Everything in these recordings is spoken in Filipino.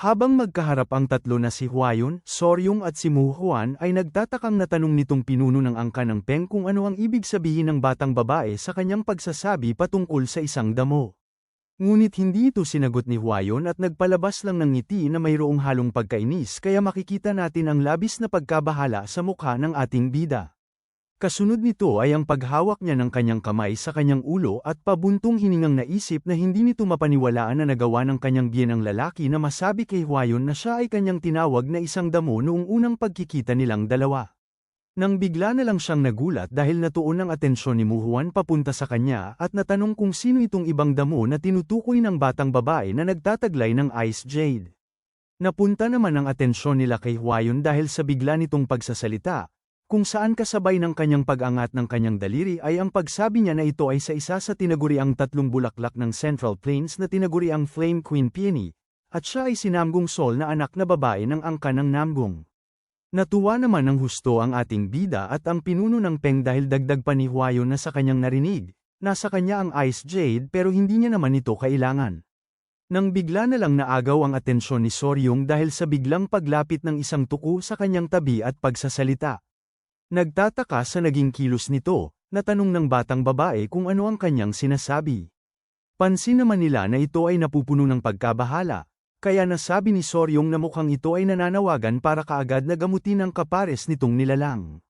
Habang magkaharap ang tatlo na si Huayon, Soryong at si Mu Huan ay nagtatakang natanong nitong pinuno ng angka ng Peng kung ano ang ibig sabihin ng batang babae sa kanyang pagsasabi patungkol sa isang damo. Ngunit hindi ito sinagot ni Huayon at nagpalabas lang ng ngiti na mayroong halong pagkainis kaya makikita natin ang labis na pagkabahala sa mukha ng ating bida. Kasunod nito ay ang paghawak niya ng kanyang kamay sa kanyang ulo at pabuntong hiningang naisip na hindi nito mapaniwalaan na nagawa ng kanyang biyenang lalaki na masabi kay Huayon na siya ay kanyang tinawag na isang damo noong unang pagkikita nilang dalawa. Nang bigla na lang siyang nagulat dahil natuon ang atensyon ni Muhuan papunta sa kanya at natanong kung sino itong ibang damo na tinutukoy ng batang babae na nagtataglay ng Ice Jade. Napunta naman ang atensyon nila kay Huayon dahil sa bigla nitong pagsasalita, kung saan kasabay ng kanyang pag-angat ng kanyang daliri ay ang pagsabi niya na ito ay sa isa sa tinaguriang tatlong bulaklak ng Central Plains na tinaguriang Flame Queen Peony, at siya ay si Namgung Sol na anak na babae ng angka ng Namgung. Natuwa naman ng husto ang ating bida at ang pinuno ng Peng dahil dagdag pa ni Huayo na sa kanyang narinig, nasa kanya ang Ice Jade pero hindi niya naman ito kailangan. Nang bigla na lang naagaw ang atensyon ni Soryong dahil sa biglang paglapit ng isang tuko sa kanyang tabi at pagsasalita. Nagtataka sa naging kilos nito, natanong ng batang babae kung ano ang kanyang sinasabi. Pansin naman nila na ito ay napupuno ng pagkabahala, kaya nasabi ni Soryong na mukhang ito ay nananawagan para kaagad na gamutin ang kapares nitong nilalang.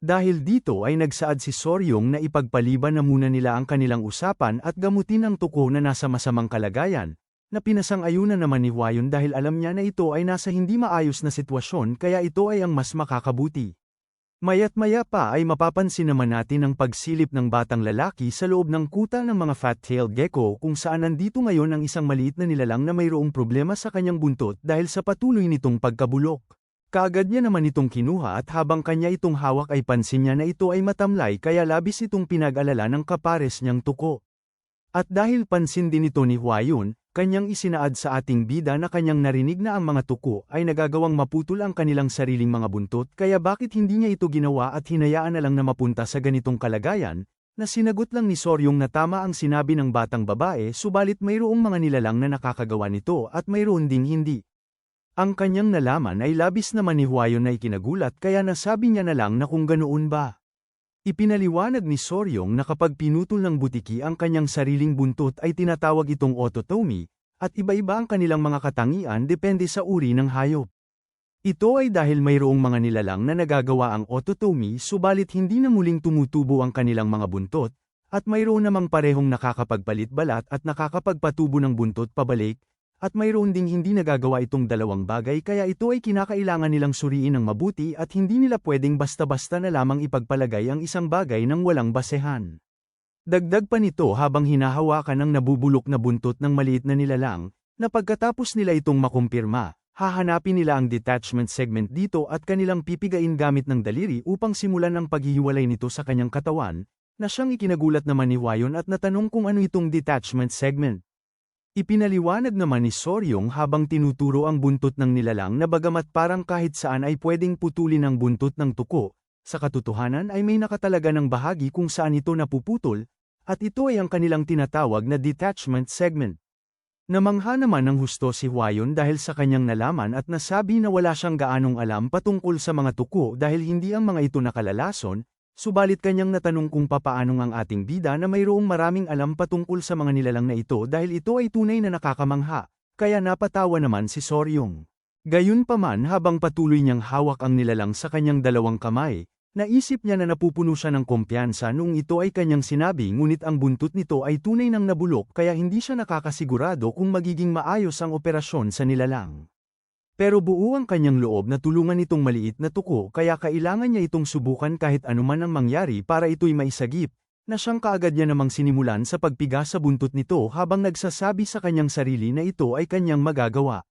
Dahil dito ay nagsaad si Soryong na ipagpaliban na muna nila ang kanilang usapan at gamutin ang tuko na nasa masamang kalagayan, na pinasang-ayunan naman ni Hwayon dahil alam niya na ito ay nasa hindi maayos na sitwasyon kaya ito ay ang mas makakabuti. Mayat maya pa ay mapapansin naman natin ang pagsilip ng batang lalaki sa loob ng kuta ng mga fat-tailed gecko kung saan nandito ngayon ang isang maliit na nilalang na mayroong problema sa kanyang buntot dahil sa patuloy nitong pagkabulok. Kaagad niya naman itong kinuha at habang kanya itong hawak ay pansin niya na ito ay matamlay kaya labis itong pinag-alala ng kapares niyang tuko. At dahil pansin din ito ni Huayun, kanyang isinaad sa ating bida na kanyang narinig na ang mga tuko ay nagagawang maputol ang kanilang sariling mga buntot kaya bakit hindi niya ito ginawa at hinayaan na lang na mapunta sa ganitong kalagayan, na sinagot lang ni Soryong na tama ang sinabi ng batang babae subalit mayroong mga nilalang na nakakagawa nito at mayroon ding hindi. Ang kanyang nalaman ay labis naman ni Huayon na ikinagulat kaya nasabi niya na lang na kung ganoon ba. Ipinaliwanag ni Soryong na kapag pinutol ng butiki ang kanyang sariling buntot ay tinatawag itong ototomy, at iba-iba ang kanilang mga katangian depende sa uri ng hayop. Ito ay dahil mayroong mga nilalang na nagagawa ang ototomy subalit hindi na muling tumutubo ang kanilang mga buntot, at mayroon namang parehong nakakapagpalit balat at nakakapagpatubo ng buntot pabalik, at mayroon ding hindi nagagawa itong dalawang bagay kaya ito ay kinakailangan nilang suriin ng mabuti at hindi nila pwedeng basta-basta na lamang ipagpalagay ang isang bagay ng walang basehan. Dagdag pa nito habang hinahawakan ng nabubulok na buntot ng maliit na nilalang, na pagkatapos nila itong makumpirma, hahanapin nila ang detachment segment dito at kanilang pipigain gamit ng daliri upang simulan ang paghihiwalay nito sa kanyang katawan, na siyang ikinagulat naman ni Wayon at natanong kung ano itong detachment segment. Ipinaliwanag naman ni Soryong habang tinuturo ang buntot ng nilalang na bagamat parang kahit saan ay pwedeng putulin ang buntot ng tuko, sa katotohanan ay may nakatalaga ng bahagi kung saan ito napuputol, at ito ay ang kanilang tinatawag na detachment segment. Namangha naman ng husto si Hwayon dahil sa kanyang nalaman at nasabi na wala siyang gaanong alam patungkol sa mga tuko dahil hindi ang mga ito nakalalason, Subalit kanyang natanong kung papaano ang ating bida na mayroong maraming alam patungkol sa mga nilalang na ito dahil ito ay tunay na nakakamangha, kaya napatawa naman si Soryong. Gayunpaman habang patuloy niyang hawak ang nilalang sa kanyang dalawang kamay, naisip niya na napupuno siya ng kumpiyansa noong ito ay kanyang sinabi ngunit ang buntot nito ay tunay nang nabulok kaya hindi siya nakakasigurado kung magiging maayos ang operasyon sa nilalang. Pero buo ang kanyang loob na tulungan itong maliit na tuko kaya kailangan niya itong subukan kahit anuman ang mangyari para ito'y maisagip, na siyang kaagad niya namang sinimulan sa pagpiga sa buntot nito habang nagsasabi sa kanyang sarili na ito ay kanyang magagawa.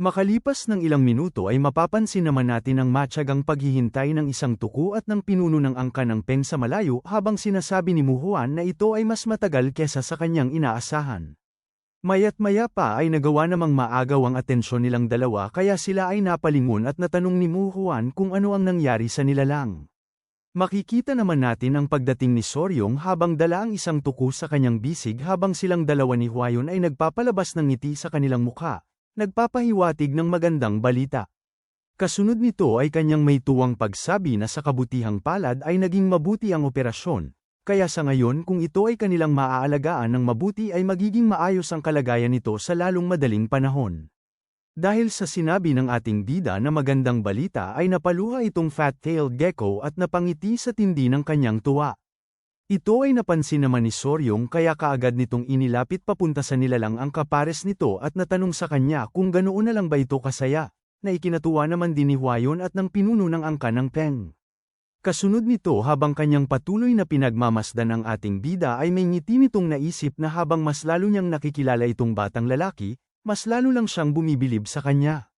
Makalipas ng ilang minuto ay mapapansin naman natin ang matyagang paghihintay ng isang tuko at ng pinuno ng angka ng peng sa malayo habang sinasabi ni Muhuan na ito ay mas matagal kesa sa kanyang inaasahan. Mayat maya pa ay nagawa namang maagaw ang atensyon nilang dalawa kaya sila ay napalingon at natanong ni Mu Juan kung ano ang nangyari sa nilalang. Makikita naman natin ang pagdating ni Soryong habang dala ang isang tuko sa kanyang bisig habang silang dalawa ni Huayon ay nagpapalabas ng ngiti sa kanilang mukha, nagpapahiwatig ng magandang balita. Kasunod nito ay kanyang may tuwang pagsabi na sa kabutihang palad ay naging mabuti ang operasyon, kaya sa ngayon kung ito ay kanilang maaalagaan ng mabuti ay magiging maayos ang kalagayan nito sa lalong madaling panahon. Dahil sa sinabi ng ating bida na magandang balita ay napaluha itong fat-tailed gecko at napangiti sa tindi ng kanyang tuwa. Ito ay napansin naman ni Soryong kaya kaagad nitong inilapit papunta sa nilalang ang kapares nito at natanong sa kanya kung ganoon na lang ba ito kasaya, na ikinatuwa naman din ni Huayon at ng pinuno ng angka ng Peng. Kasunod nito habang kanyang patuloy na pinagmamasdan ang ating bida ay may ngiti nitong naisip na habang mas lalo niyang nakikilala itong batang lalaki, mas lalo lang siyang bumibilib sa kanya.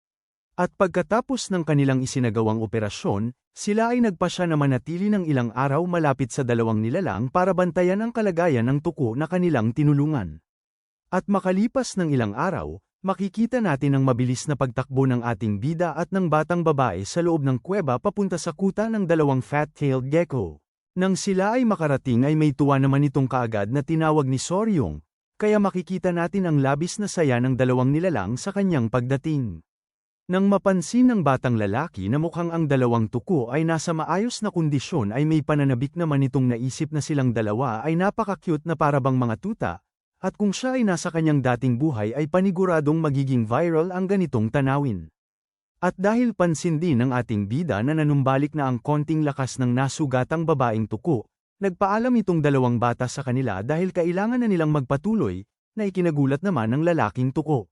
At pagkatapos ng kanilang isinagawang operasyon, sila ay nagpasya na manatili ng ilang araw malapit sa dalawang nilalang para bantayan ang kalagayan ng tuko na kanilang tinulungan. At makalipas ng ilang araw, makikita natin ang mabilis na pagtakbo ng ating bida at ng batang babae sa loob ng kuweba papunta sa kuta ng dalawang fat-tailed gecko. Nang sila ay makarating ay may tuwa naman itong kaagad na tinawag ni Soryong, kaya makikita natin ang labis na saya ng dalawang nilalang sa kanyang pagdating. Nang mapansin ng batang lalaki na mukhang ang dalawang tuko ay nasa maayos na kondisyon ay may pananabik naman itong naisip na silang dalawa ay napaka-cute na parabang mga tuta, at kung siya ay nasa kanyang dating buhay ay paniguradong magiging viral ang ganitong tanawin. At dahil pansin din ng ating bida na nanumbalik na ang konting lakas ng nasugatang babaeng tuko, nagpaalam itong dalawang bata sa kanila dahil kailangan na nilang magpatuloy, na ikinagulat naman ng lalaking tuko.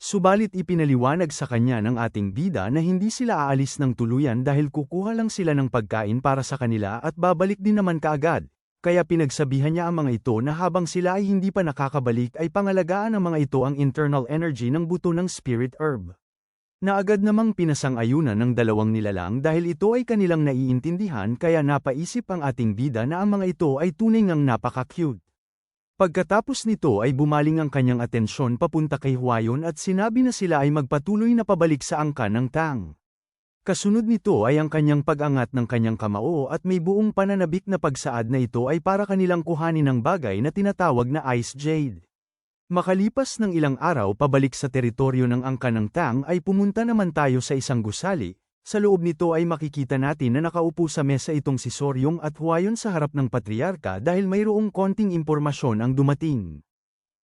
Subalit ipinaliwanag sa kanya ng ating bida na hindi sila aalis ng tuluyan dahil kukuha lang sila ng pagkain para sa kanila at babalik din naman kaagad, kaya pinagsabihan niya ang mga ito na habang sila ay hindi pa nakakabalik ay pangalagaan ng mga ito ang internal energy ng buto ng spirit herb. Na agad namang pinasang-ayunan ng dalawang nilalang dahil ito ay kanilang naiintindihan kaya napaisip ang ating bida na ang mga ito ay tunay ngang napaka-cute. Pagkatapos nito ay bumaling ang kanyang atensyon papunta kay Huayon at sinabi na sila ay magpatuloy na pabalik sa angka ng Tang. Kasunod nito ay ang kanyang pag-angat ng kanyang kamao at may buong pananabik na pagsaad na ito ay para kanilang kuhanin ng bagay na tinatawag na Ice Jade. Makalipas ng ilang araw pabalik sa teritoryo ng angka ng Tang ay pumunta naman tayo sa isang gusali, sa loob nito ay makikita natin na nakaupo sa mesa itong si Soryong at Huayon sa harap ng patriarka dahil mayroong konting impormasyon ang dumating.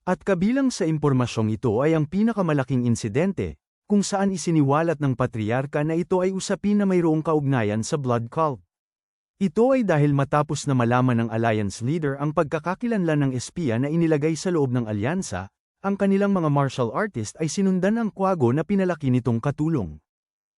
At kabilang sa impormasyong ito ay ang pinakamalaking insidente, kung saan isiniwalat ng patriarka na ito ay usapin na mayroong kaugnayan sa blood cult. Ito ay dahil matapos na malaman ng alliance leader ang pagkakakilanlan ng espiya na inilagay sa loob ng alyansa, ang kanilang mga martial artist ay sinundan ng kwago na pinalaki nitong katulong.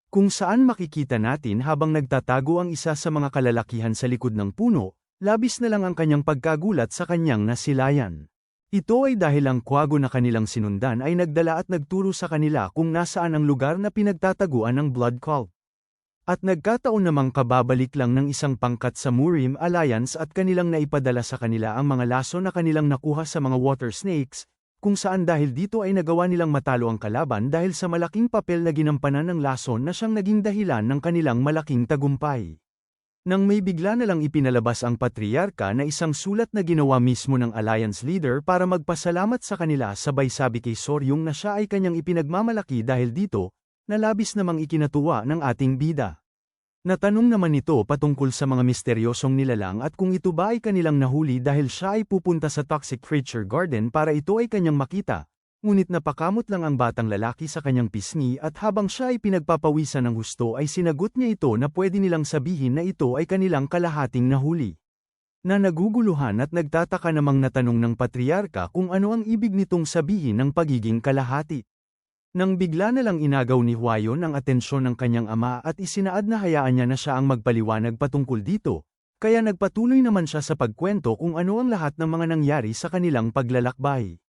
Kung saan makikita natin habang nagtatago ang isa sa mga kalalakihan sa likod ng puno, labis na lang ang kanyang pagkagulat sa kanyang nasilayan. Ito ay dahil ang kwago na kanilang sinundan ay nagdala at nagturo sa kanila kung nasaan ang lugar na pinagtataguan ng blood cult. At nagkataon namang kababalik lang ng isang pangkat sa Murim Alliance at kanilang naipadala sa kanila ang mga laso na kanilang nakuha sa mga water snakes, kung saan dahil dito ay nagawa nilang matalo ang kalaban dahil sa malaking papel na ginampanan ng lason na siyang naging dahilan ng kanilang malaking tagumpay. Nang may bigla na lang ipinalabas ang patriarka na isang sulat na ginawa mismo ng alliance leader para magpasalamat sa kanila sabay sabi kay Soryong na siya ay kanyang ipinagmamalaki dahil dito, na labis namang ikinatuwa ng ating bida. Natanong naman ito patungkol sa mga misteryosong nilalang at kung ito ba ay kanilang nahuli dahil siya ay pupunta sa Toxic Creature Garden para ito ay kanyang makita. Ngunit napakamot lang ang batang lalaki sa kanyang pisngi at habang siya ay pinagpapawisan ng husto ay sinagot niya ito na pwede nilang sabihin na ito ay kanilang kalahating nahuli. Na naguguluhan at nagtataka namang natanong ng patriarka kung ano ang ibig nitong sabihin ng pagiging kalahati. Nang bigla na lang inagaw ni Huayon ang atensyon ng kanyang ama at isinaad na hayaan niya na siya ang magpaliwanag patungkol dito, kaya nagpatuloy naman siya sa pagkwento kung ano ang lahat ng mga nangyari sa kanilang paglalakbay.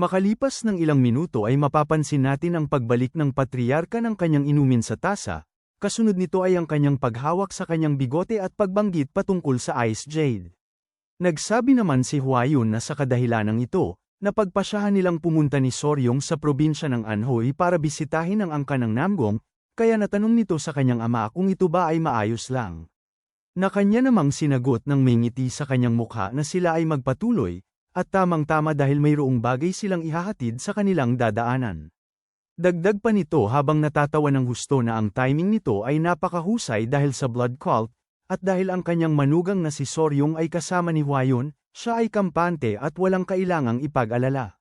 Makalipas ng ilang minuto ay mapapansin natin ang pagbalik ng patriarka ng kanyang inumin sa tasa, kasunod nito ay ang kanyang paghawak sa kanyang bigote at pagbanggit patungkol sa Ice Jade. Nagsabi naman si Huayon na sa kadahilanang ito, Napagpasyahan nilang pumunta ni Soryong sa probinsya ng Anhui para bisitahin ang angka ng Namgong, kaya natanong nito sa kanyang ama kung ito ba ay maayos lang. Na kanya namang sinagot ng may ngiti sa kanyang mukha na sila ay magpatuloy, at tamang-tama dahil mayroong bagay silang ihahatid sa kanilang dadaanan. Dagdag pa nito habang natatawa ng husto na ang timing nito ay napakahusay dahil sa blood cult, at dahil ang kanyang manugang na si Soryong ay kasama ni Hwayon, siya ay kampante at walang kailangang ipag-alala.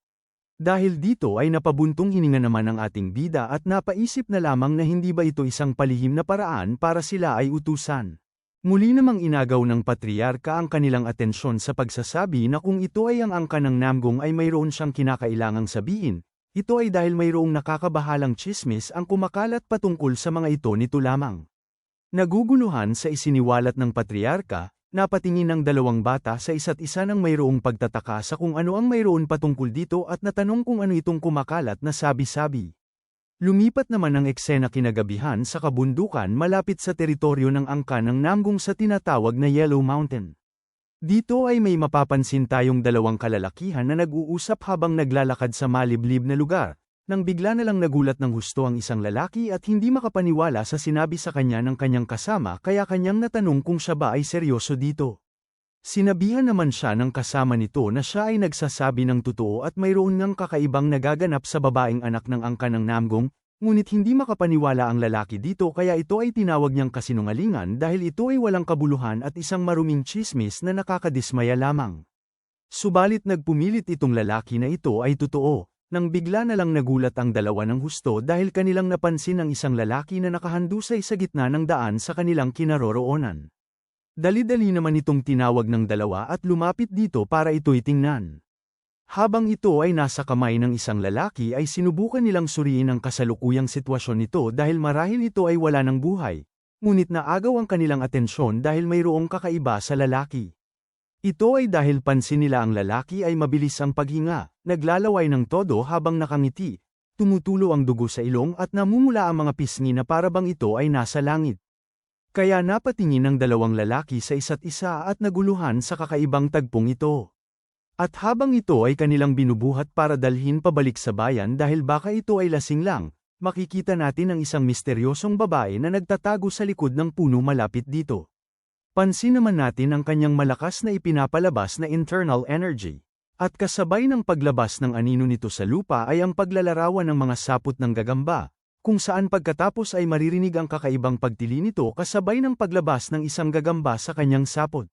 Dahil dito ay napabuntong hininga naman ng ating bida at napaisip na lamang na hindi ba ito isang palihim na paraan para sila ay utusan. Muli namang inagaw ng patriarka ang kanilang atensyon sa pagsasabi na kung ito ay ang angka ng Namgong ay mayroon siyang kinakailangang sabihin, ito ay dahil mayroong nakakabahalang chismis ang kumakalat patungkol sa mga ito nito lamang. Naguguluhan sa isiniwalat ng patriarka, napatingin ng dalawang bata sa isa't isa ng mayroong pagtataka sa kung ano ang mayroon patungkol dito at natanong kung ano itong kumakalat na sabi-sabi. Lumipat naman ang eksena kinagabihan sa kabundukan malapit sa teritoryo ng angka ng Namgung sa tinatawag na Yellow Mountain. Dito ay may mapapansin tayong dalawang kalalakihan na nag-uusap habang naglalakad sa maliblib na lugar, nang bigla na lang nagulat ng husto ang isang lalaki at hindi makapaniwala sa sinabi sa kanya ng kanyang kasama kaya kanyang natanong kung siya ba ay seryoso dito. Sinabihan naman siya ng kasama nito na siya ay nagsasabi ng totoo at mayroon ngang kakaibang nagaganap sa babaeng anak ng angka ng Namgong, Ngunit hindi makapaniwala ang lalaki dito kaya ito ay tinawag niyang kasinungalingan dahil ito ay walang kabuluhan at isang maruming chismis na nakakadismaya lamang. Subalit nagpumilit itong lalaki na ito ay totoo, nang bigla na lang nagulat ang dalawa ng husto dahil kanilang napansin ang isang lalaki na nakahandusay sa gitna ng daan sa kanilang kinaroroonan. Dali-dali naman itong tinawag ng dalawa at lumapit dito para ito'y tingnan. Habang ito ay nasa kamay ng isang lalaki ay sinubukan nilang suriin ang kasalukuyang sitwasyon nito dahil marahil ito ay wala ng buhay. Ngunit naagaw ang kanilang atensyon dahil mayroong kakaiba sa lalaki. Ito ay dahil pansin nila ang lalaki ay mabilis ang paghinga, naglalaway ng todo habang nakangiti, tumutulo ang dugo sa ilong at namumula ang mga pisngi na parabang ito ay nasa langit. Kaya napatingin ang dalawang lalaki sa isa't isa at naguluhan sa kakaibang tagpong ito. At habang ito ay kanilang binubuhat para dalhin pabalik sa bayan dahil baka ito ay lasing lang, makikita natin ang isang misteryosong babae na nagtatago sa likod ng puno malapit dito. Pansin naman natin ang kanyang malakas na ipinapalabas na internal energy. At kasabay ng paglabas ng anino nito sa lupa ay ang paglalarawan ng mga sapot ng gagamba, kung saan pagkatapos ay maririnig ang kakaibang pagtili nito kasabay ng paglabas ng isang gagamba sa kanyang sapot.